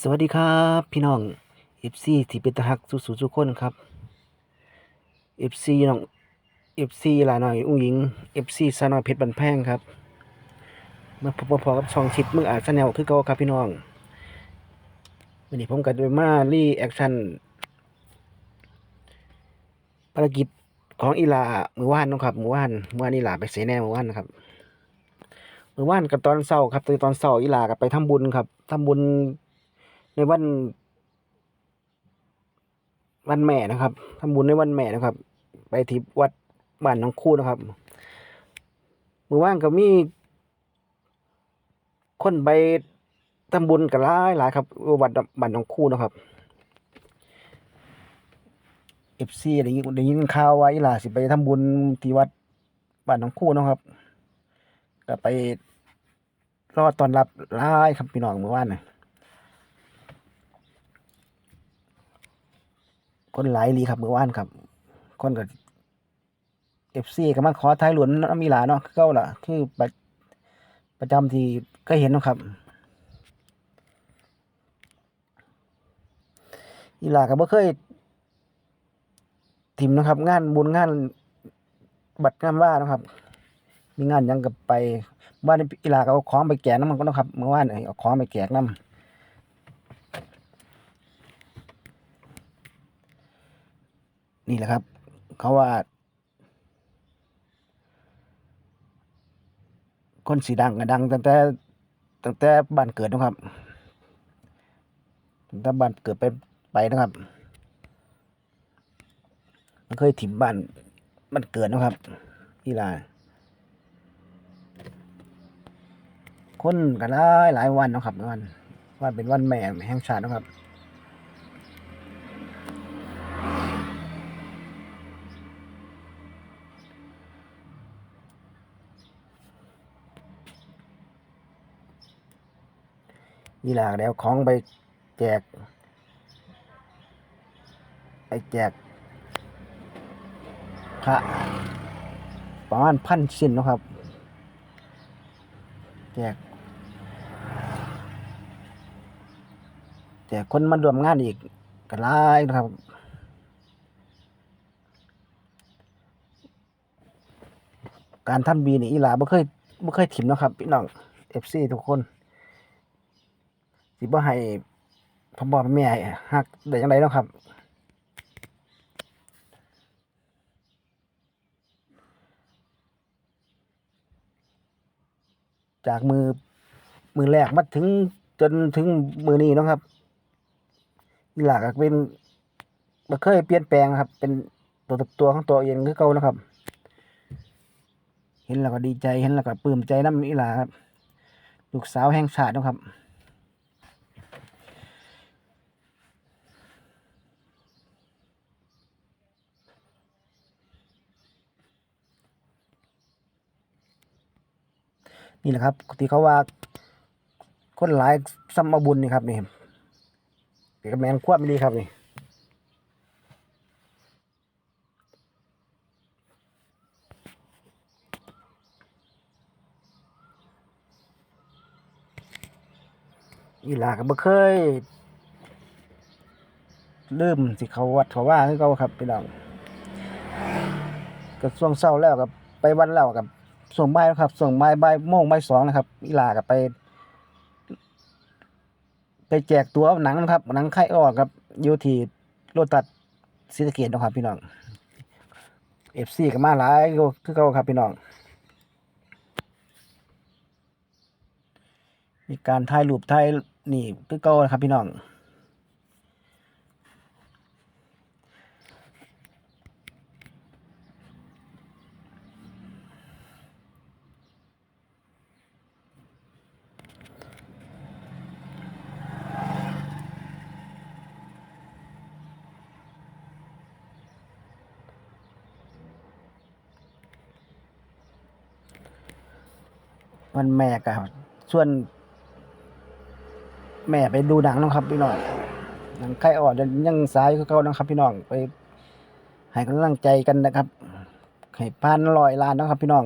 สวัสดีครับ พี่น้อง FC ที่เป็นตาฮักสุสุทุกคนครับ FC น้อง FC หลาหน่อยอุ้งหญิง FC สาวน้อยเพชรบันแพงครับมาพบพอๆกับช่องชิดมืออาจแนลคือเก่าครับพี่น้องวันนี้ผมก็จะมารีแอคชั่นภารกิจของอีหลามือว่านนะครับมือว่านมือว่านอีหลาไปเสแน่มือว่านนะครับมือว่านกับตอนเศร้าครับตอนเศร้าอีหลากับไปทำบุญครับทำบุญ ในวัน วันแม่นะครับทำบุญในวันแม่นะครับ ไปที่วัดบ้านหน้องคู่นะครับมือว่างก็มีคนไปทำบุญกันหลายหลายครับวัดบ้านหน้องคู่นะครับเอฟซีได้ยินได้ยินข่าวว่าอีหลาสิไปทำบุญที่วัดบ้านหน้องคู่นะครับ ก็ไปรอดตอนรับหลายครับพี่น้องเมื่อวานน่ะ คนหลายลีครับเมื่อวานครับ คนกับเอฟซีก็มาขอท้ายหลวนน้ำมีหลาเนาะเก้าล่ะ คือประประจำที่ก็เห็นนะครับอีหลาก็บ่เคยทิมนะครับ งานบุญงานบัตรงานว่านะครับ มีงานยังกับไปบ้านอีหลาก็เอาของไปแจกน้ำมันก็นะครับเมื่อวานเอาของไปแจกน้ำ นี่แหละครับ เขาว่า คนสีดังก็ดังตั้งแต่ตั้งแต่บ้านเกิดนะครับตั้งแต่บ้านเกิดไปไปนะครับ มันเคยถิ่มบ้านมันเกิดนะครับอีหลาคนกันหลายหลายวันนะครับวันว่าเป็นวันแม่แห่งชาตินะครับ นี่แหละเดี๋ยวของไปแจก ไปแจกพระประมาณพันชิ้นนะครับ แจกแจกคนมารวมงานอีกกันหลายนะครับการทำบีนี่อีหลาบ่เคยบ่เคยถิ่มนะครับ พี่น้องเอฟซีทุกคน สิบ่ให้พ่อพ่อแม่ฮักได้จังไดเนาะครับจากมือมือแรกมาถึงจนถึงมือนี้นะครับอีหลากเป็นบ่เคยเปลี่ยนแปลงครับ เป็นตัวตัวของตัวเองคือเก่านะครับ เห็นแล้วก็ดีใจเห็นแล้วก็ปลื้มใจน้ำอีหลาครับลูกสาวแห่งชาตินะครับ นี่แหละครับที่เขาว่าคนหลายซัมมาบุญนี่ครับนี่เด็กแมนควบไม่ดีครับนี่อีหลาก็บ่เคยลืมสิเขาวัดเขาว่าคือเขาครับพี่น้องก็ช่วงเศร้าแล้วกับไปวันแล้วกับ ส่งใบครับ ส่งใบ่ายบ่ายโมงใบสองนะครับอีหลากับไป ไปแจกตัวหนังนะครับ หนังไข่ออกครับยูทีโรตัดศรีสะเกดนะครับพี่น้องเอฟซีก็มาหลายคือเขาครับพี่น้อง มีการถ่ายรูปถ่ายนี่คือเก่าครับพี่น้อง วันแม่ก็ส่วนแม่ไปดูหนังนะครับพี่น้องหนังไข่อ่อนยังสายเก่านะครับ พี่น้องไปให้กำลังใจกันนะครับให้พันลอยล้านนะครับ พี่น้อง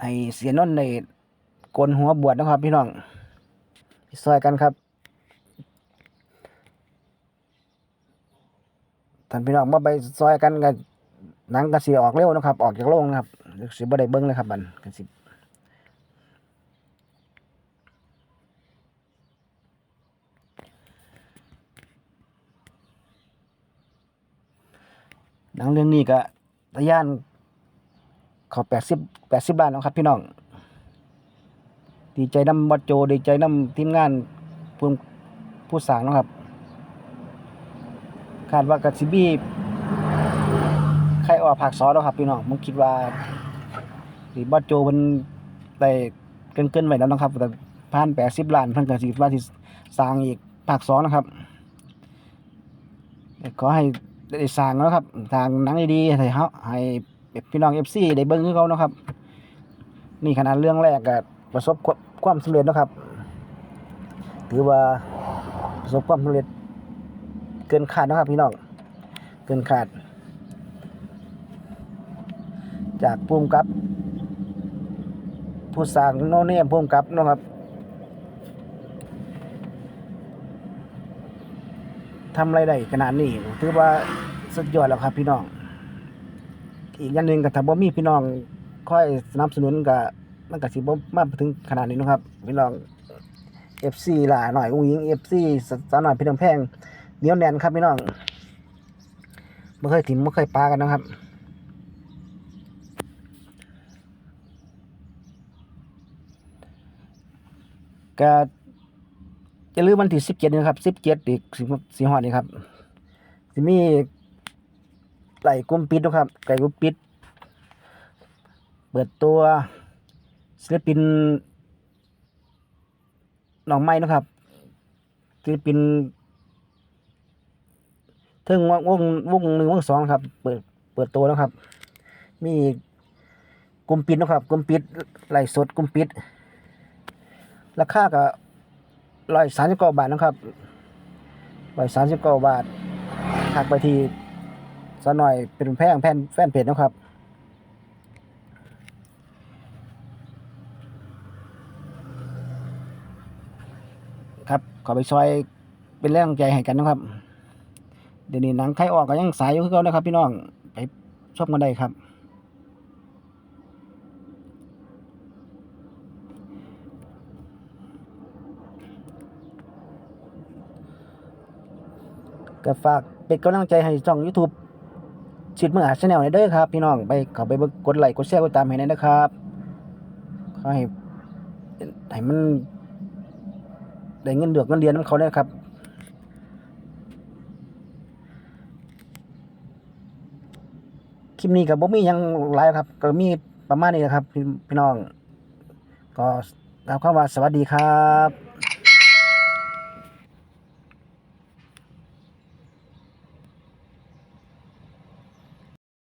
ให้เสียนนท์ในโกนหัวบวชนะครับ พี่น้องซอยกันครับท่านพี่น้องมาไปซอยกันกัน หนังกระสีออกเร็วนะครับ ออกจากโรงนะครับเดี๋ยวสิบ่ได้เบิ้งเลยครับมันกระสิหนังเรื่องนี้ก็ทะยานเขาแปดสิบแปดสิบล้านแล้วครับ พี่น้อง ดีใจน้ำบัดโจดีใจน้ำทีมงานผู้ผู้สร้างนะครับ คาดว่ากสิบีใคร ออกภาคสองแล้วครับพี่น้องผมคิดว่าสิบัดโจเพิ่นได้เกินๆไว้แล้วนะครับ แต่ผ่าน80ล้านพิ่นก็สิว่าสิสร้างอีกภาคสองนะครับขอให้ได้สร้างเนาะครับทางหนังดีๆให้เฮาให้พี่น้อง FC ได้เบิ่งคือเขานะครับ นี่ขนาดเรื่องแรกก็ประสบความสำเร็จนะครับ ถือว่าประสบความสำเร็จเกินคาดนะครับพี่น้อง เกินคาด จากภูมิกับ ผู้สร้างโนเนมภูมิกับนะครับ ทำอะไรได้ขนาดนี้ถือว่าสุดยอดแล้วครับพี่น้อง อีกอย่างหนึ่งก็ถ้าบ่มีพี่น้องคอยสนับสนุนก็มันก็สิบ่มาถึงขนาดนี้นะครับ พี่น้อง FC ล่ะหน่อยอุ้งยิง FC สสาวหน่อยพี่น้องแพงเนียแน่นครับพี่น้องบ่เคยถิ่มบ่เคยปากันนะครับ ก็จะลืมวันที่สิบเจ็ดนะครับสิบเจ็ดอีกสิสิหอดนี่ครับสิมีไหลกลุ่มปิดนะครับไก่กลุ่มปิด เปิดตัวศิลปินน้องไม้นะครับศิลปินเทิงวงวงวงหนึ่งวงสองครับ เปิดเปิดตัวนะครับ มีกลุ่มปิดนะครับกลุ่มปิดไหลสดกลุ่มปิด ราคาก็ร้อยสามสิบเก้าบาทนะครับร้อยสามสิบเก้าบาทหักไปทีสะหน่อยเป็นแพงแฟนแฟนเพจนะครับครับขอไปซอยเป็นแรงใจให้กันนะครับ เดี๋ยวนี้หนังใครออกก็ยังสายอยู่คือเก่านะครับ พี่น้องไปชมกันได้ครับ ก็ฝากเป็นกำลังใจให้ช่อง YouTube ชิดมืออาชแนลเด้อครับ พี่น้องไปเข้าไปกดไลค์กดแชร์กดตามให้หน่อยนะครับขอให้ให้มันได้เงินเดือกเงินเดือนของเขาเนี่ยครับคลิปนี้ก็บ่มียังหลายครับ ก็มีประมาณนี้นะครับ พี่พี่น้อง ก็กล่าวคำว่าสวัสดีครับ